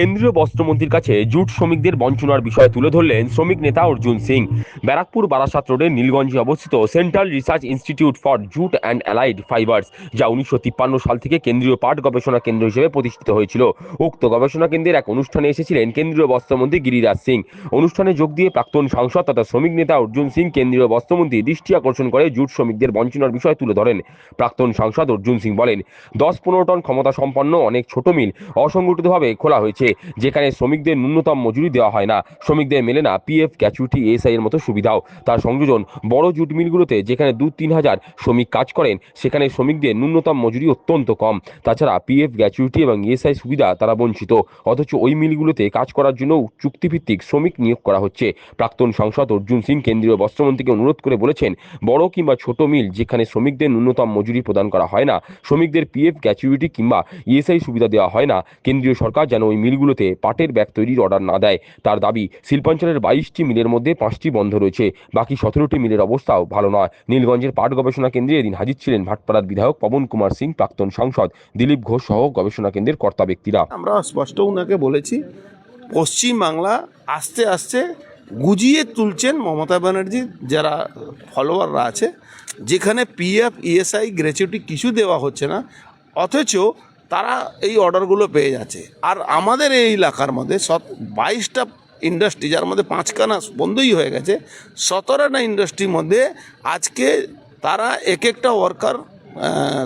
কেন্দ্রীয় বস্ত্রমন্ত্রীর কাছে জুট শ্রমিকদের বঞ্চনার বিষয়ে তুলে ধরলেন শ্রমিক নেতা অর্জুন সিং। ব্যারাকপুর বারাসাত রোডের নীলগঞ্জে অবস্থিত central research institute for jute and allied fibres, যা উনিশশো তিপ্পান্ন সাল থেকে কেন্দ্রীয় পাট গবেষণা কেন্দ্র হিসেবে প্রতিষ্ঠিত হয়েছিল। উক্ত গবেষণা কেন্দ্রের এক অনুষ্ঠানে এসেছিলেন কেন্দ্রীয় বস্ত্রমন্ত্রী গিরিরাজ সিং। অনুষ্ঠানে যোগ দিয়ে প্রাক্তন সাংসদ তথা শ্রমিক নেতা অর্জুন সিং কেন্দ্রীয় বস্ত্রমন্ত্রী দৃষ্টি আকর্ষণ করে জুট শ্রমিকদের বঞ্চনার বিষয় তুলে ধরেন। প্রাক্তন সাংসদ অর্জুন সিং বলেন, দশ পনেরো টন ক্ষমতা সম্পন্ন অনেক ছোট মিল অসংগঠিতভাবে খোলা হয়েছে। যেখানে শ্রমিকদের ন্যূনতম মজুরি দেওয়া হয় না। শ্রমিকদের মেলে না পিএফ গ্যাচুইটি এসআই এর মতো সুবিধাও। তার সংযোজন বড় জুট মিলগুলোতে যেখানে দু তিন হাজার শ্রমিক কাজ করেন, সেখানে শ্রমিকদের ন্যূনতম মজুরি অত্যন্ত কম। তাছাড়া পিএফ গ্যাচুইটি এবং ইএসআই সুবিধা তারা বঞ্চিত। অথচ ওই মিলগুলোতে কাজ করার জন্য চুক্তিভিত্তিক শ্রমিক নিয়োগ করা হচ্ছে। প্রাক্তন সাংসদ অর্জুন সিং কেন্দ্রীয় বস্ত্রমন্ত্রীকে অনুরোধ করে বলেছেন, বড় কিংবা ছোট মিল যেখানে শ্রমিকদের ন্যূনতম মজুরি প্রদান করা হয় না, শ্রমিকদের পিএফ গ্যাচুইটি কিংবা ইএসআই সুবিধা দেওয়া হয় না। কেন্দ্রীয় সরকার যেন ওই মিলগুলোতে পাটের ব্যাগ তৈরির অর্ডার না দেয়। তার দাবি, শিল্পাঞ্চলের বাইশটি মিলের মধ্যে পাঁচটি বন্ধ রয়েছে। বাকি সতেরোটি মিলের অবস্থাও ভালো নয়। নীলগঞ্জের পাট গবেষণা কেন্দ্রে এদিন হাজির ছিলেন ভাটপাড়ার বিধায়ক পবন কুমার সিং, প্রাক্তন সাংসদ দিলীপ ঘোষ সহ গবেষণা কেন্দ্রের কর্তা ব্যক্তিরা। আমরা স্পষ্ট ওনাকে বলেছি, পশ্চিম বাংলা আস্তে আস্তে গুজিয়ে তুলছেন মমতা ব্যানার্জির যারা ফলোয়াররা আছে। যেখানে পিএফ ইএসআই গ্র্যাচুইটি কিছু দেওয়া হচ্ছে না। অথচ তারা এই অর্ডারগুলো পেয়ে যাচ্ছে। আর আমাদের এই এলাকার মধ্যে সত বাইশটা ইন্ডাস্ট্রি যার মধ্যে পাঁচখানা বন্ধই হয়ে গেছে, সতেরোটা ইন্ডাস্ট্রির মধ্যে আজকে তারা এক একটা ওয়ার্কার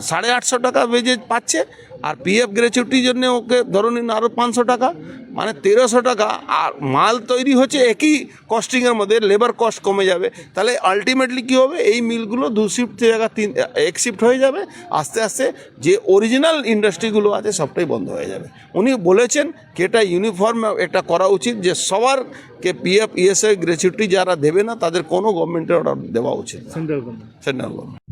সাড়ে আটশো টাকা বেজে পাচ্ছে। আর পিএফ গ্র্যাচুইটির জন্য ওকে ধরুন নিন আরও পাঁচশো টাকা। মানে তেরোশো টাকা। আর মাল তৈরি হচ্ছে একই কস্টিংয়ের মধ্যে। লেবার কস্ট কমে যাবে। তাহলে আলটিমেটলি কী হবে? এই মিলগুলো দু শিফট জায়গা তিন এক শিফট হয়ে যাবে। আস্তে আস্তে যে অরিজিনাল ইন্ডাস্ট্রিগুলো আছে সবটাই বন্ধ হয়ে যাবে। উনি বলেছেন কি এটা ইউনিফর্ম একটা করা উচিত যে সবার কে পিএফ ইএসআই গ্র্যাচুইটি যারা দেবে না তাদের কোনো গভর্নমেন্টের অর্ডার দেওয়া উচিত সেন্ট্রাল গভর্নমেন্ট সেন্ট্রাল গভর্নমেন্ট